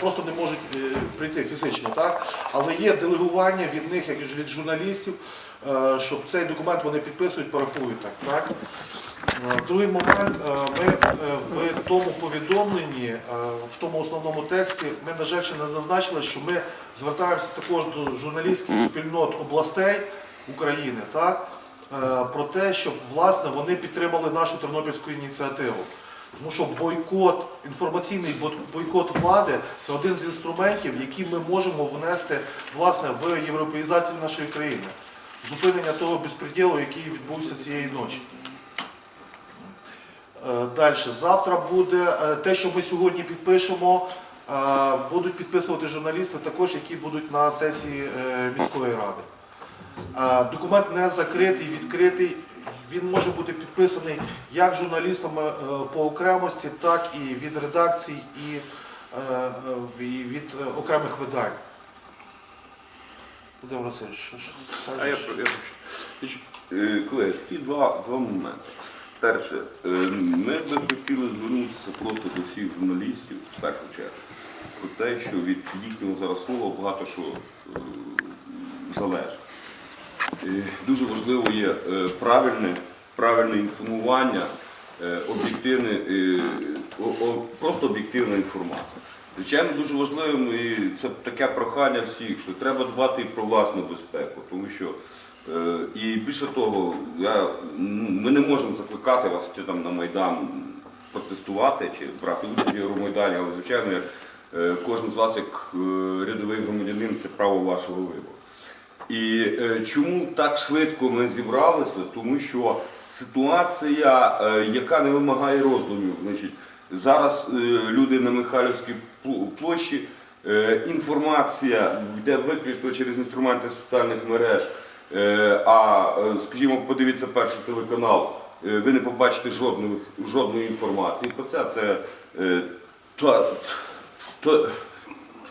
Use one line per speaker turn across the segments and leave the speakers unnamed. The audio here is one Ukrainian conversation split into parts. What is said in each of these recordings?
просто не можуть е, прийти фізично, так? Але є делегування від них, як від журналістів, е, щоб цей документ вони підписують, парафують так. так? Е, Другий момент, ми в тому повідомленні, в тому основному тексті, ми, на жаль, ще не зазначили, що ми звертаємося також до журналістських спільнот областей України, так? про те, щоб власне вони підтримали нашу тернопільську ініціативу. Тому що бойкот, інформаційний бойкот влади це один з інструментів, які ми можемо внести власне в європеїзацію нашої країни. Зупинення того безпреділу, який відбувся цієї ночі. Далі, завтра буде е, те, що ми сьогодні підпишемо, е, будуть підписувати журналісти також, які будуть на сесії е, міської ради. Е, Документ не закритий, відкритий. Він може бути підписаний як журналістами е, по окремості, так і від редакцій і, е, е, від е, окремих видань. Володимир Васильович, що,
я,
скажеш?
е, колеги, такі два, два моменти. Перше, е, ми би хотіли звернутися просто до всіх журналістів, в першу чергу, про те, що від їхнього зараз слова багато що е, залежить. Дуже важливо є е, правильне, правильне інформування, е, об'єктивне, е, просто об'єктивна інформація. Звичайно, дуже важливим і це таке прохання всіх, що треба дбати і про власну безпеку, тому що і більше того, я, ну, ми не можемо закликати вас чи там на Майдан протестувати чи брати участь в Євромайдані, але звичайно, кожен з вас, як рядовий громадянин, це право вашого вибору. І е, чому так швидко ми зібралися? Тому що ситуація, е, яка не вимагає роздумів, значить, зараз е, люди на Михайлівській площі, інформація йде виключно через інструменти соціальних мереж. А, скажімо, подивіться перший телеканал, ви не побачите жодної, жодної інформації про це. Це е, та- та-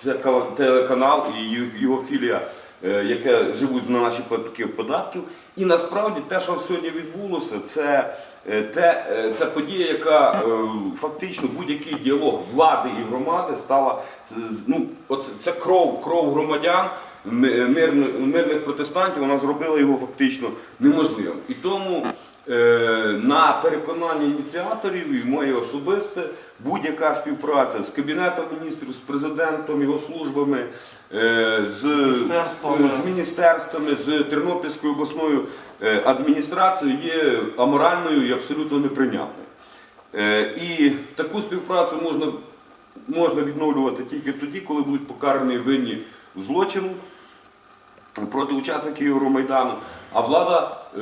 це телеканал і його філія, яке живуть на наші платки податків. І насправді те, що сьогодні відбулося, це, е, те, е, це подія, яка е, фактично будь-який діалог влади і громади стала ну, оце, це кров, кров громадян. ми- мирних, протестантів, вона зробила його фактично неможливим. І тому е, на переконання ініціаторів і моє особисте будь-яка співпраця з Кабінетом міністрів, з президентом, його службами, е, з
Міністерствами.
з міністерствами, з Тернопільською обласною е, адміністрацією є аморальною і абсолютно неприйнятною. Е, І таку співпрацю можна, можна відновлювати тільки тоді, коли будуть покарані винні злочину проти учасників Євромайдану, а влада, е,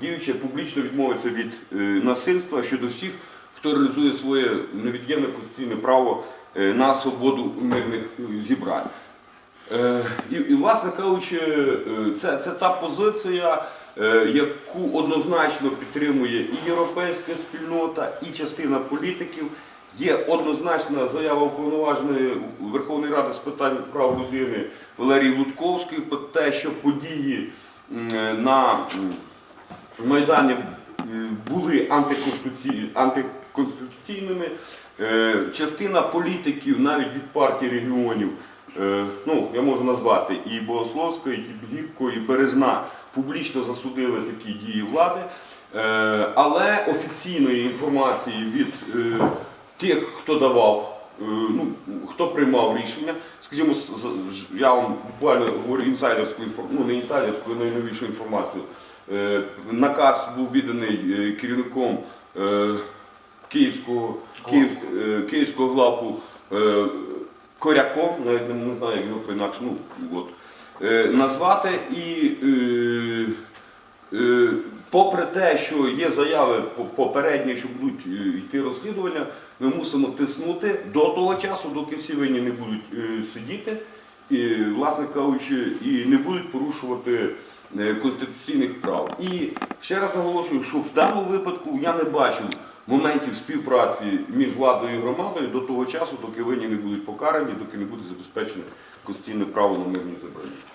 діюча, публічно відмовиться від е, насильства щодо всіх, хто реалізує своє невід'ємне конституційне право е, на свободу мирних е, зібрань. Е, І, власне кажучи, е, це, це та позиція, е, яку однозначно підтримує і європейська спільнота, і частина політиків. Є однозначна заява уповноваженої Верховної Ради з питань прав людини Валерії Лутковської про те, що події на Майдані були антиконституційними. Е, Частина політиків, навіть від партії регіонів, е, ну я можу назвати і Богословська, і Тібгівко, і Березна, публічно засудили такі дії влади. Е, Але офіційної інформації від тих, хто давав, е, ну, хто приймав рішення, скажімо, я вам буквально говорю інсайдерську ну не інсайдерську, а найновішу інформацію. Е, Наказ був відданий е, керівником Київського, Київ, Київського главку е, Коряком, навіть не, знаю, як його інакше, ну, от, назвати і Попри те, що є заяви попередні, що будуть е, йти розслідування, ми мусимо тиснути до того часу, доки всі винні не будуть е, сидіти, і, власне кажучи, і не будуть порушувати е, конституційних прав. І ще раз наголошую, що в даному випадку я не бачу моментів співпраці між владою і громадою до того часу, доки винні не будуть покарані, доки не буде забезпечено конституційне право на мирні зібрання.